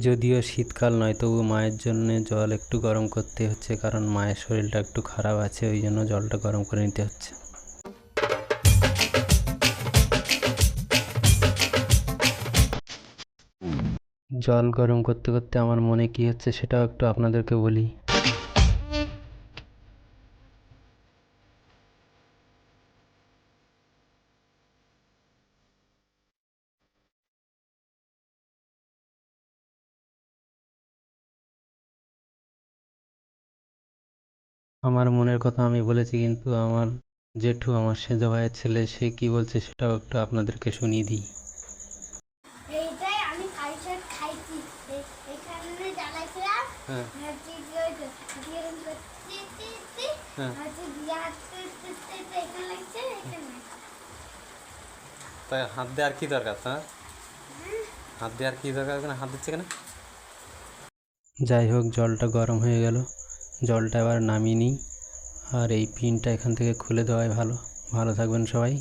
যদিও শীতকাল নয়, তবু মায়ের জন্য জল একটু গরম করতে হচ্ছে, কারণ মায়ের শরীরটা একটু খারাপ আছে, ওই জন্য জলটা গরম করে নিতে হচ্ছে। জল গরম করতে করতে আমার মনে কি হচ্ছে সেটাও একটু আপনাদেরকে বলি। আমার মনের কথা আমি বলেছি কিন্তু আমার জেঠু আমার সেজো ভাইয়ের ছেলে সে কি বলছে সেটাও একটু আপনাদেরকে শুনিয়ে দিই। হ্যাঁ। তো, হ্যাঁ। তাই হাত দেওয়ার কি দরকার তার হাত দেওয়ার কি দরকার ওখানে হাত দিচ্ছে কেন? যাই হোক জলটা গরম হয়ে গেল। জলটা এবার নামিয়ে নিই। আর এই পিনটা এখান থেকে খুলে দেওয়াই ভালো। ভালো থাকবেন সবাই।